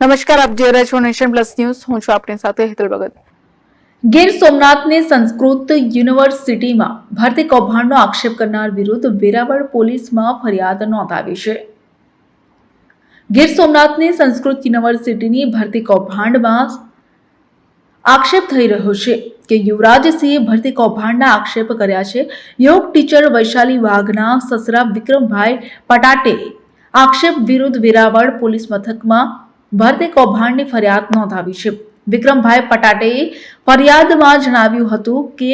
નમસ્કાર, આપ જોઈ રહ્યા છો નેશન પ્લસ ન્યૂઝ. હું છું આપની સાથે હેતલ ભગત. ગીર સોમનાથની સંસ્કૃત યુનિવર્સિટીમાં ભરતી કૌભાંડનો આક્ષેપ કરનાર વિરુદ્ધ વેરાવળ પોલીસમાં ફરિયાદ નોંધાવી છે. ગીર સોમનાથની સંસ્કૃત યુનિવર્સિટીની ભરતી કૌભાંડમાં આક્ષેપ થઈ રહ્યો છે કે યુવરાજસિંહે ભરતી કૌભાંડના આક્ષેપ કર્યા છે. યોગ ટીચર વૈશાલી વાઘના સસરા વિક્રમભાઈ પટાટે આક્ષેપ વિરુદ્ધ વેરાવળ પોલીસ મથકમાં ભરતી કૌભાંડની ફરિયાદ નોંધાવી છે. વિક્રમભાઈ પટાટેએ ફરિયાદમાં જણાવ્યું હતું કે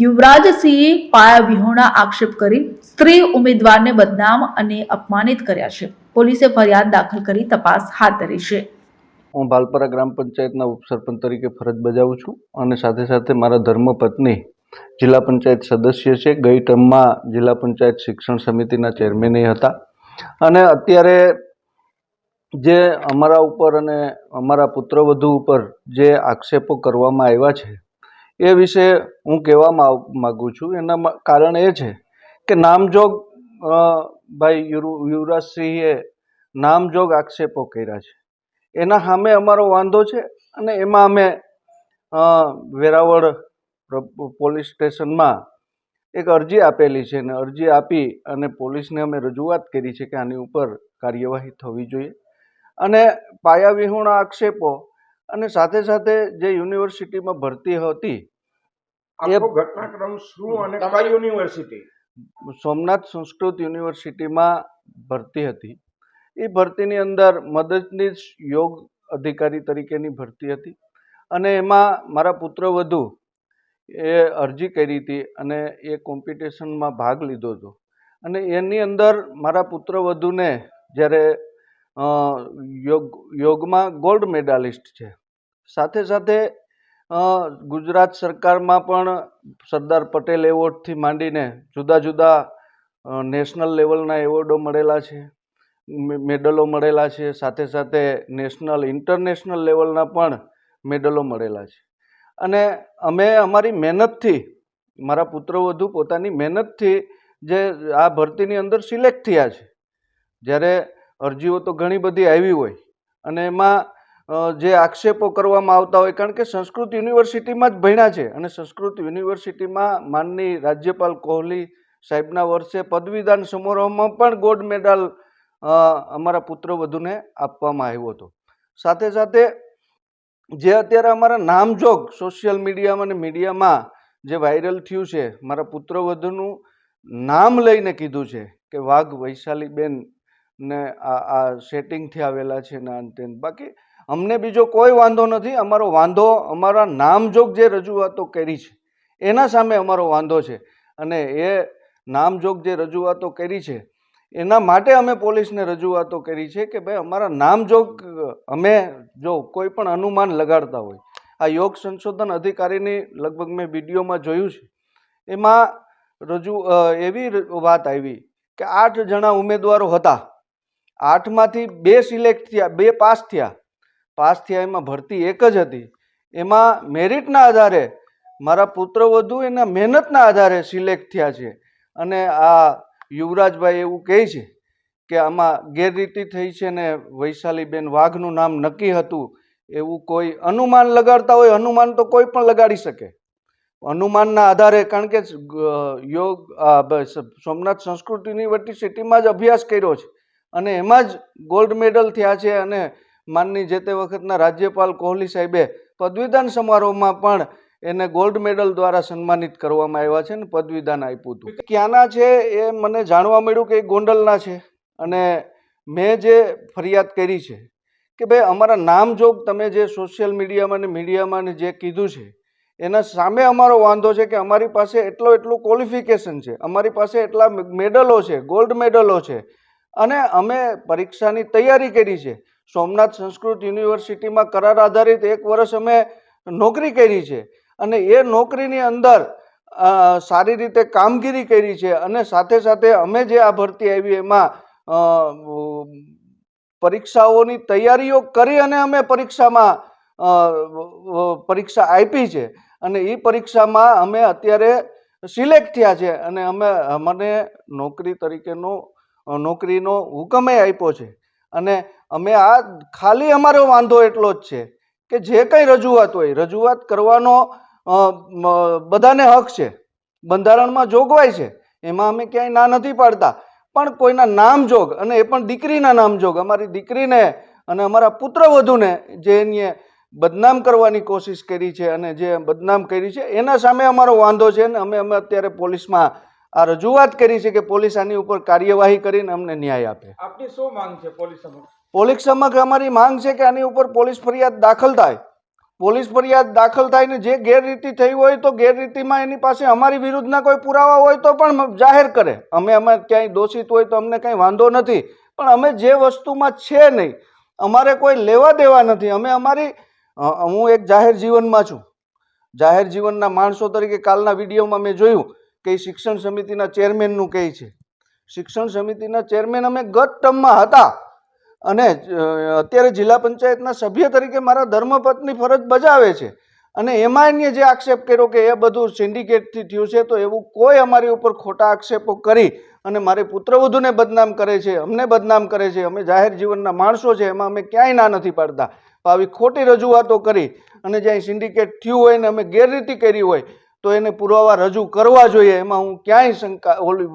યુવરાજસિંહે પાયા વિહોણા આક્ષેપ કરી સ્ત્રી ઉમેદવારને બદનામ અને અપમાનિત કર્યા છે. પોલીસે ફરિયાદ દાખલ કરી તપાસ હાથ ધરી છે. હું ભાલપરા ગ્રામ પંચાયતના ઉપસરપંચ તરીકે ફરજ બજાવું છું અને સાથે સાથે મારા ધર્મપત્ની જિલ્લા પંચાયત સદસ્ય છે. ગઈ ટર્મમાં જિલ્લા પંચાયત શિક્ષણ સમિતિના ચેરમેન હતા. અને અત્યારે જે અમારા ઉપર અને અમારા પુત્રવધુ ઉપર જે આક્ષેપો કરવામાં આવ્યા છે, એ વિશે હું કહેવા માગું છું. એના કારણ એ છે કે નામજોગ ભાઈ યુવરાજસિંહે નામજોગ આક્ષેપો કર્યા છે. એના સામે અમારો વાંધો છે અને એમાં અમે વેરાવળ પોલીસ સ્ટેશનમાં એક અરજી આપેલી છે અને અરજી આપી અને પોલીસને અમે રજૂઆત કરી છે કે આની ઉપર કાર્યવાહી થવી જોઈએ. અને પાયાવિહોણા આક્ષેપો અને સાથે સાથે જે યુનિવર્સિટીમાં ભરતી હતી એ ઘટનાક્રમ શું અને કઈ યુનિવર્સિટી? સોમનાથ સંસ્કૃત યુનિવર્સિટીમાં ભરતી હતી. એ ભરતીની અંદર મદદનીશ યોગ અધિકારી તરીકેની ભરતી હતી અને એમાં મારા પુત્રવધુ એ અરજી કરી હતી અને એ કોમ્પિટિશનમાં ભાગ લીધો હતો. અને એની અંદર મારા પુત્રવધુને જ્યારે યોગ, યોગમાં ગોલ્ડ મેડાલિસ્ટ છે. સાથે સાથે ગુજરાત સરકારમાં પણ સરદાર પટેલ એવોર્ડથી માંડીને જુદા જુદા નેશનલ લેવલના એવોર્ડો મળેલા છે. મેડલો મળેલા છે. સાથે સાથે નેશનલ, ઇન્ટરનેશનલ લેવલના પણ મેડલો મળેલા છે. અને અમે અમારી મહેનતથી, મારા પુત્રવધુ પોતાની મહેનતથી જે આ ભરતીની અંદર સિલેક્ટ થયા છે. જ્યારે અરજીઓ તો ઘણી બધી આવી હોય. અને એમાં જે આક્ષેપો કરવામાં આવતા હોય, કારણ કે સંસ્કૃત યુનિવર્સિટીમાં જ ભણ્યા છે. અને સંસ્કૃત યુનિવર્સિટીમાં માનની રાજ્યપાલ કોહલી સાહેબના વર્ષે પદવીદાન સમારોહમાં પણ ગોલ્ડ મેડલ અમારા પુત્રવધુને આપવામાં આવ્યો હતો. સાથે સાથે, જે અત્યારે અમારા નામજોગ સોશિયલ મીડિયામાં અને મીડિયામાં જે વાયરલ થયું છે, મારા પુત્રવધુનું નામ લઈને કીધું છે કે વાઘ વૈશાલીબેન ને આ આ સેટિંગથી આવેલા છે ને અંતે. બાકી અમને બીજો કોઈ વાંધો નથી. અમારો વાંધો, અમારા નામજોગ જે રજૂઆતો કરી છે, એના સામે અમારો વાંધો છે. અને એ નામજોગ જે રજૂઆતો કરી છે, એના માટે અમે પોલીસને રજૂઆતો કરી છે કે ભાઈ અમારા નામજોગ અમે જો કોઈ પણ અનુમાન લગાડતા હોય, આ યોગ સંશોધન અધિકારીની લગભગ મેં વિડીયોમાં જોયું છે. એમાં રજૂ એવી વાત આવી કે આઠ જણા ઉમેદવારો હતા. આઠમાંથી બે સિલેક્ટ થયા, બે પાસ થયા. પાસ થયા એમાં ભરતી એક જ હતી. એમાં મેરિટના આધારે મારા પુત્રવધુ એના મહેનતના આધારે સિલેક્ટ થયા છે. અને આ યુવરાજભાઈ એવું કહે છે કે આમાં ગેરરીતિ થઈ છે ને વૈશાલીબેન વાઘનું નામ નક્કી હતું, એવું કોઈ અનુમાન લગાડતા હોય, અનુમાન તો કોઈ પણ લગાડી શકે. અનુમાનના આધારે કારણ કે યોગ સોમનાથ સંસ્કૃત યુનિવર્સિટીમાં જ અભ્યાસ કર્યો છે. અને એમાં જ ગોલ્ડ મેડલ થયા છે અને માનની જે તે વખતના રાજ્યપાલ કોહલી સાહેબે પદવીદાન સમારોહમાં પણ એને ગોલ્ડ મેડલ દ્વારા સન્માનિત કરવામાં આવ્યા છે ને પદવીદાન આપ્યું હતું. ક્યાંના છે એ મને જાણવા મળ્યું કે એ ગોંડલના છે અને મેં જે ફરિયાદ કરી છે કે ભાઈ અમારા નામજોગ તમે જે સોશિયલ મીડિયામાં ને મીડિયામાં ને જે કીધું છે, એના સામે અમારો વાંધો છે કે અમારી પાસે એટલો એટલું ક્વોલિફિકેશન છે, અમારી પાસે એટલા મેડલો છે ગોલ્ડ મેડલો છે અને અમે પરીક્ષાની તૈયારી કરી છે. સોમનાથ સંસ્કૃત યુનિવર્સિટીમાં કરાર આધારિત એક વર્ષ અમે નોકરી કરી છે. અને એ નોકરીની અંદર સારી રીતે કામગીરી કરી છે અને સાથે સાથે અમે જે આ ભરતી આવી એમાં પરીક્ષાઓની તૈયારીઓ કરી અને અમે પરીક્ષામાં પરીક્ષા આપી છે. અને એ પરીક્ષામાં અમે અત્યારે સિલેક્ટ થયા છે અને અમે, અમને નોકરી તરીકેનો નોકરીનો હુકમે આપ્યો છે. અને અમે આ ખાલી અમારો વાંધો એટલો જ છે કે જે કંઈ રજૂઆત હોય, રજૂઆત કરવાનો બધાને હક છે. બંધારણમાં જોગવાઈ છે. એમાં અમે ક્યાંય ના નથી પાડતા. પણ કોઈના નામજોગ અને એ પણ દીકરીના નામજોગ અમારી દીકરીને અને અમારા પુત્રવધૂને જે એની બદનામ કરવાની કોશિશ કરી છે અને જે બદનામ કરી છે, એના સામે અમારો વાંધો છે ને અમે અમે અત્યારે પોલીસમાં આ રજૂઆત કરી છે કે પોલીસ આની ઉપર કાર્યવાહી કરીને અમને ન્યાય આપે. આપની શું માંગ છે પોલીસ સમક્ષ? પોલીસ સમક્ષ અમારી માંગ છે કે આની ઉપર પોલીસ ફરિયાદ દાખલ થાય. પોલીસ ફરિયાદ દાખલ થાય ને જે ગેરરીતિ થઈ હોય તો ગેરરીતિમાં એની પાસે અમારી વિરુદ્ધના કોઈ પુરાવા હોય તો પણ જાહેર કરે. અમે અમે ક્યાંય દોષિત હોય તો અમને કંઈ વાંધો નથી. પણ અમે જે વસ્તુમાં છે નહીં અમારે કોઈ લેવા દેવા નથી. અમે અમારી હું એક જાહેર જીવનમાં છું. જાહેર જીવનના માણસો તરીકે કાલના વિડીયોમાં મેં જોયું. કે શિક્ષણ સમિતિના ચેરમેનનું કહે છે. શિક્ષણ સમિતિના ચેરમેન અમે ગત ટર્મમાં હતા અને અત્યારે જિલ્લા પંચાયતના સભ્ય તરીકે મારા ધર્મપત્ની ફરજ બજાવે છે. અને એમાં એને જે આક્ષેપ કર્યો કે એ બધું સિન્ડિકેટથી થયું છે, તો એવું કોઈ અમારી ઉપર ખોટા આક્ષેપો કરી અને મારી પુત્રવધૂને બદનામ કરે છે, અમને બદનામ કરે છે, અમે જાહેર જીવનના માણસો છે, એમાં અમે ક્યાંય ના નથી પાડતા. આવી ખોટી રજૂઆતો કરી અને જ્યાં સિન્ડિકેટ થયું હોય ને અમે ગેરરીતિ કરી હોય તો એને પુરાવા રજૂ કરવા જોઈએ. એમાં હું ક્યાંય શંકા ઓલી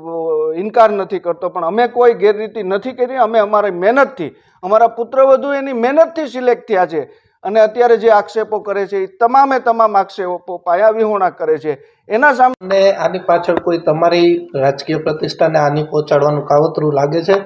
ઇનકાર નથી કરતો. પણ અમે કોઈ ગેરરીતિ નથી કરી. અમે અમારી મહેનતથી અમારા પુત્રવધુ એની મહેનતથી સિલેક્ટ થયા છે. અને અત્યારે જે આક્ષેપો કરે છે એ તમામે તમામ આક્ષેપો પાયા વિહોણા કરે છે. એના સામે આની પાછળ કોઈ તમારી રાજકીય પ્રતિષ્ઠાને આની પહોંચાડવાનું કાવતરું લાગે છે?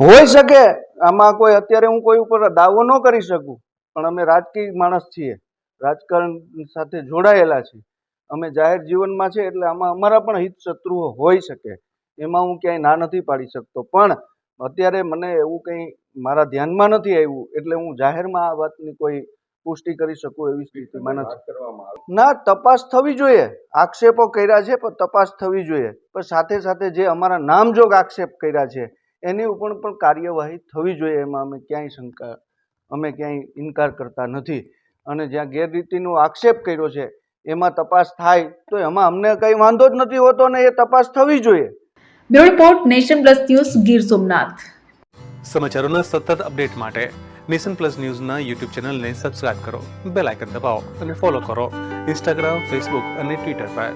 હોઈ શકે. આમાં કોઈ અત્યારે હું કોઈ ઉપર દાવો ન કરી શકું. પણ અમે રાજકીય માણસ છીએ. રાજકારણ સાથે જોડાયેલા છીએ. અમે જાહેર જીવનમાં છે એટલે આમાં અમારા પણ હિત શત્રુઓ હોઈ શકે. એમાં હું ક્યાંય ના નથી પાડી શકતો. પણ અત્યારે મને એવું કંઈ મારા ધ્યાનમાં નથી આવ્યું એટલે હું જાહેરમાં આ વાતની કોઈ પુષ્ટિ કરી શકું એવી સ્થિતિમાં નથી. ના, તપાસ થવી જોઈએ. આક્ષેપો કર્યા છે પણ તપાસ થવી જોઈએ. પણ સાથે સાથે જે અમારા નામજોગ આક્ષેપ કર્યા છે, એની ઉપર પણ કાર્યવાહી થવી જોઈએ એમાં અમે ક્યાંય શંકા, અમે ક્યાંય ઇનકાર કરતા નથી. અને જ્યાં ગેરરીતિનો આક્ષેપ કર્યો છે એમાં તપાસ થાય તો એમાં અમને કંઈ વાંધો જ નથી હોતો ને એ તપાસ થવી જોઈએ. Bureau report nation plus news Gir Somnath. સમાચારોના સતત અપડેટ માટે નેશન પ્લસ ન્યૂઝના યુટ્યુબ ચેનલને સબસ્ક્રાઇબ કરો બેલ આઇકન દબાવો અને ફોલો કરો. ઇન્સ્ટાગ્રામ ફેસબુક અને ટ્વિટર પર.